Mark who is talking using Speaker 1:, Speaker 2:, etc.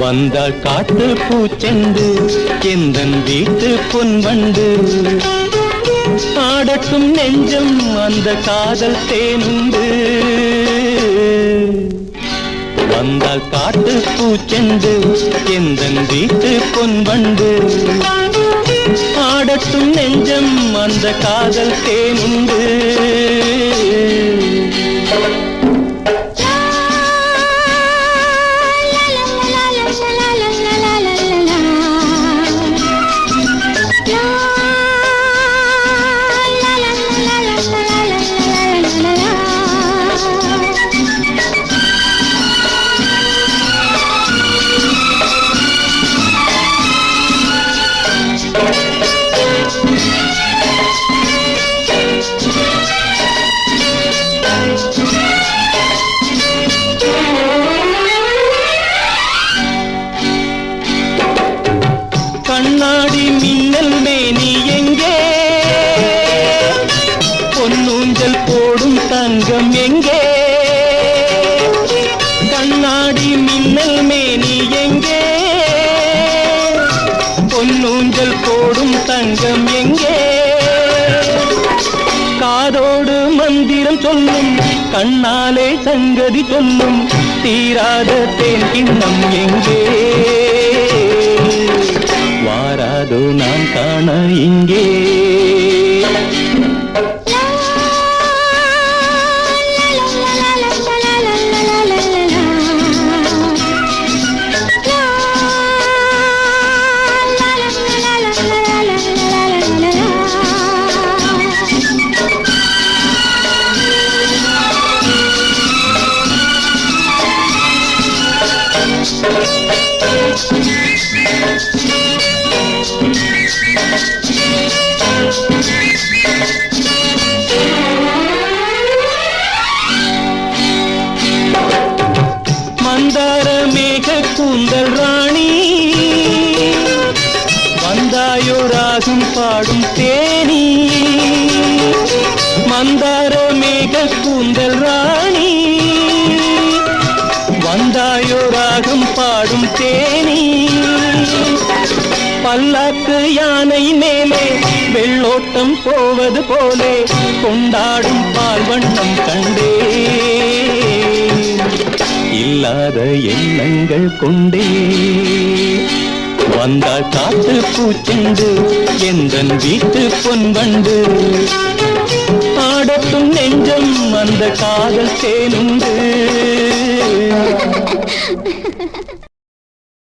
Speaker 1: வந்தாள் காட்டு பூச்செண்டு எந்தன் வீட்டு பொன்வண்டு. ஆடட்டும் நெஞ்சம் அந்த காதல் தேனுண்டு. வந்தால் காட்டு பூச்செண்டு எந்தன் வீட்டு பொன்வண்டு. ஆடட்டும் நெஞ்சம் அந்த காதல் தேனுண்டு. பொன்னூஞ்சல் போடும் தங்கம் எங்கே? காதோடு மந்திரம் சொல்லும் கண்ணாலே சங்கதி சொல்லும் தீராத தேன் கிண்ணம் எங்கே? வாராதோ நான் காண இங்கே. மந்தார மேக கூந்தல் ராணி. வந்தாயோ ராகம் பாடும் தேனி. மந்தார மேக கூந்தல் ராணி. பாடும் தேனி. பல்லாக்கு யானை மேலே வெள்ளோட்டம் போவது போலே கொண்டாடும் பால்வண்ணம் கண்டே. இல்லாத எண்ணங்கள் கொண்டே. வந்தால் காட்டு பூச்செண்டு எந்தன் வீட்டு பொன்வண்டு ஆடத்தும் நெஞ்சம் அந்த காதல் தேனுண்டு.